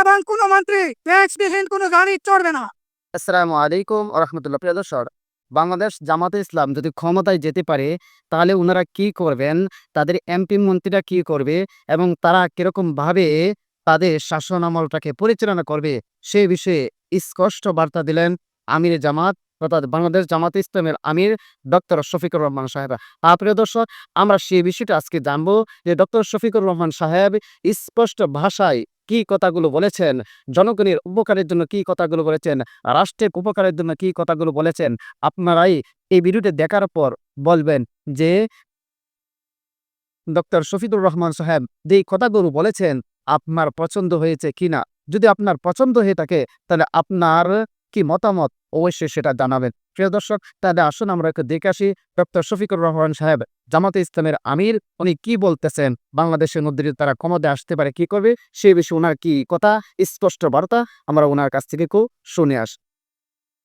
এবং কোনো মন্ত্রী ট্যাক্সবিহীন কোনো গাড়ি চড়বে না। আসসালামু আলাইকুম রহমতুল্লাহ প্রিয় দর্শক বাংলাদেশ জামাতে ইসলাম যদি ক্ষমতায় যেতে পারে তাহলে ওনারা কি করবেন? তাদের এমপি মন্ত্রীরা কি করবে? এবং তারা কীরকম ভাবে তাদের শাসন আমলটাকে পরিচালনা করবে? সে বিষয়ে স্পষ্ট বার্তা দিলেন আমির জামাত অর্থাৎ বাংলাদেশ জামাতে ইসলামের আমির ডক্টর শফিকুর রহমান সাহেব। আহ, প্রিয় দর্শক আমরা সেই বিষয়টা আজকে জানব যে ডক্টর শফিকুর রহমান সাহেব স্পষ্ট ভাষায় কি কথাগুলো বলেছেন? জনগণের উপকারের জন্য কি কথাগুলো বলেছেন? রাষ্ট্রের উপকারের জন্য কি কথাগুলো বলেছেন? আপনারাই এই ভিডিওটি দেখার পর বলবেন যে ডক্টর শফিদুর রহমান সাহেব যে কথাগুলো বলেছেন, আপনার পছন্দ হয়েছে কিনা? যদি আপনার পছন্দ হয়ে থাকে, তাহলে আপনার কি মতামত? অবশ্যই সেটা জানাবেন। প্রিয় দর্শক, তাহলে আসুন আমরা একটু দেখে আসি ডক্টর শফিকুর রহমান সাহেব, জামাতে ইসলামের আমির, উনি কি বলতেছেন? বাংলাদেশের যদি তারা ক্ষমতায় আসতে পারে, কি করবে? সেই বিষয়ে ওনার কি কথা? স্পষ্ট বার্তা, আমরা ওনার কাছ থেকে কেউ শুনে আস।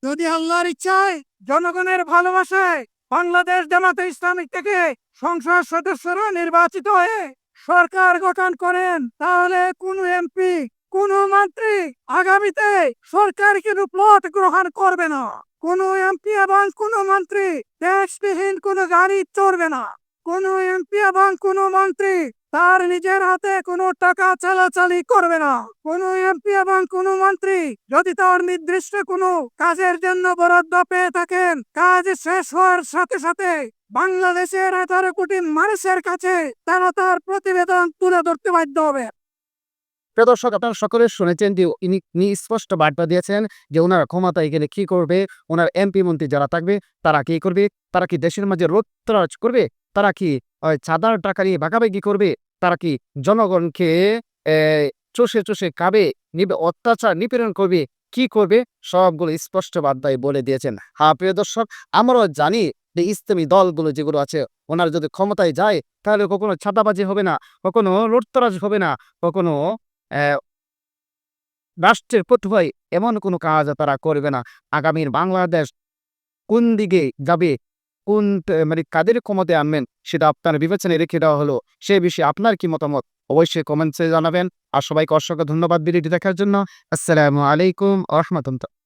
যদি আল্লাহর ইচ্ছায়, জনগণের ভালোবাসায় বাংলাদেশ জামাতে ইসলামিক থেকে সংসদ সদস্যরা নির্বাচিত হয়ে সরকার গঠন করেন, তাহলে কোন এমপি কোন মন্ত্রী আগামীতে সরকার কিন্তু প্লট গ্রহণ করবে না। কোন এমপি এবং কোন মন্ত্রী দেশবিহীন কোনো গাড়ি চড়বে না। কোন এমপি এবং কোন মন্ত্রী তার নিজের হাতে কোনো টাকা চালাচালি করবে না। কোন এমপি এবং কোন মন্ত্রী যদি তার নির্দিষ্ট কোনো কাজের জন্য বরাদ্দ পেয়ে থাকেন, কাজ শেষ হওয়ার সাথে সাথে বাংলাদেশের আঠারো কোটি মানুষের কাছে তারা তার প্রতিবেদন তুলে ধরতে বাধ্য হবে। প্রিয় দর্শক, আপনারা সকলে শুনেছেন যে ইনি স্পষ্ট বার্তা দিয়েছেন যে ওনারা ক্ষমতায় গেলে কি করবে, ওনার এমপি মন্ত্রী যারা থাকবে, তারা কি করবে, তারা কি দেশের মাঝে রোত্রাজ করবে, তারা কি চাঁদার টাকা নিয়ে ভাগাভাগি করবে, তারা কি জনগণকে চষে চষে খাবে, নিবে, অত্যাচার নিপীড়ন করবে, কি করবে, সবগুলো স্পষ্ট বার্তায় বলে দিয়েছেন। হ্যাঁ প্রিয় দর্শক, আমরাও জানি যে ইসলামী দলগুলো যেগুলো আছে, ওনারা যদি ক্ষমতায় যায়, তাহলে কখনো ছাতাবাজি হবে না, কখনো লুটতরাজ হবে না, কখনো রাষ্ট্রের প্রতিভায় এমন কোনো কাজ তারা করবে না। আগামীর বাংলাদেশ কোন দিকে যাবে, কোন মানে কাদের ক্ষমতায় আনবেন, সেটা আপনার বিবেচনায় রেখে দেওয়া হলো। সে বিষয়ে আপনার কি মতামত? অবশ্যই কমেন্টসে জানাবেন। আর সবাইকে অসংখ্য ধন্যবাদ ভিডিওটি দেখার জন্য। আসসালামু আলাইকুম রহমতুল্লাহ।